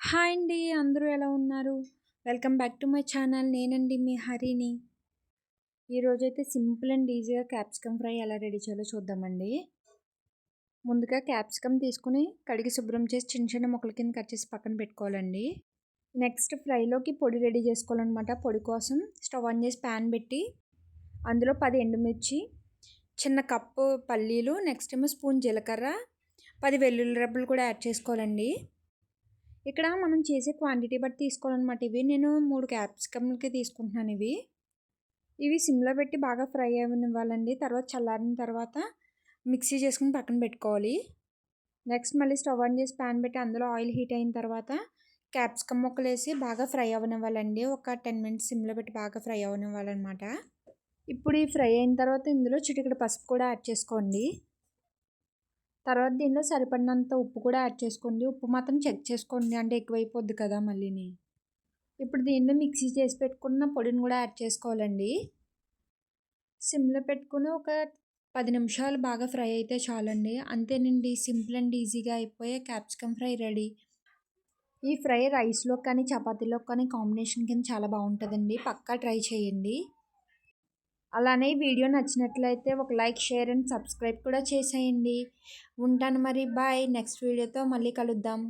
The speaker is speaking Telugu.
హాయ్ అండి అందరూ ఎలా ఉన్నారు? Welcome back to my channel. నేనండి మీ హరిని ఈరోజైతే సింపుల్ అండ్ ఈజీగా క్యాప్సికమ్ ఫ్రై ఎలా రెడీ చేయాలో చూద్దామండి. ముందుగా క్యాప్సికమ్ తీసుకుని కడిగి శుభ్రం చేసి చిన్న చిన్న ముక్కల కింద కట్ చేసి పక్కన పెట్టుకోవాలండి. నెక్స్ట్ ఫ్రైలోకి పొడి రెడీ చేసుకోవాలన్నమాట. పొడి కోసం స్టవ్ ఆన్ చేసి ప్యాన్ పెట్టి అందులో పది ఎండుమిర్చి చిన్న కప్పు పల్లీలు నెక్స్ట్ ఏమో స్పూన్ జీలకర్ర పది వెల్లుల్లి రబ్బలు కూడా యాడ్ చేసుకోవాలండి. ఇక్కడ మనం చేసే క్వాంటిటీ బట్టి తీసుకోవాలన్నమాట. ఇవి నేను మూడు క్యాప్సికమ్కి తీసుకుంటున్నాను ఇవి. ఇవి సిమ్లో పెట్టి బాగా ఫ్రై అవ్వనివ్వాలండి. తర్వాత చల్లారిన తర్వాత మిక్సీ చేసుకుని పక్కన పెట్టుకోవాలి. నెక్స్ట్ మళ్ళీ స్టవ్ ఆన్ చేసి ప్యాన్ పెట్టి అందులో ఆయిల్ హీట్ అయిన తర్వాత క్యాప్సికమ్ ముక్కలు వేసి బాగా ఫ్రై అవ్వనివ్వాలండి. ఒక టెన్ మినిట్స్ సిమ్లో పెట్టి బాగా ఫ్రై అవ్వనివ్వాలన్నమాట. ఇప్పుడు ఈ ఫ్రై అయిన తర్వాత ఇందులో చిటికడ పసుపు కూడా యాడ్ చేసుకోండి. తర్వాత దీనిలో సరిపడినంత ఉప్పు కూడా యాడ్ చేసుకోండి. ఉప్పు మాత్రం చెక్ చేసుకోండి. అంటే ఎక్కువైపోద్ది కదా మళ్ళీని. ఇప్పుడు దీనిలో మిక్సీ చేసి పెట్టుకున్న పొడిని కూడా యాడ్ చేసుకోవాలండి. సిమ్లో పెట్టుకుని ఒక పది నిమిషాలు బాగా ఫ్రై అయితే చాలండి. అంతేనండి. సింపుల్ అండ్ ఈజీగా అయిపోయే క్యాప్సికమ్ ఫ్రై రెడీ. ఈ ఫ్రై రైస్లో కానీ చపాతీలో కానీ కాంబినేషన్ కింద చాలా బాగుంటుందండి. పక్కా ట్రై చేయండి. అలానే వీడియో నచ్చినట్లయితే ఒక లైక్ షేర్ అండ్ సబ్స్క్రైబ్ కూడా చేసేయండి. ఉంటాను మరి. బాయ్. నెక్స్ట్ వీడియోతో మళ్ళీ కలుద్దాం.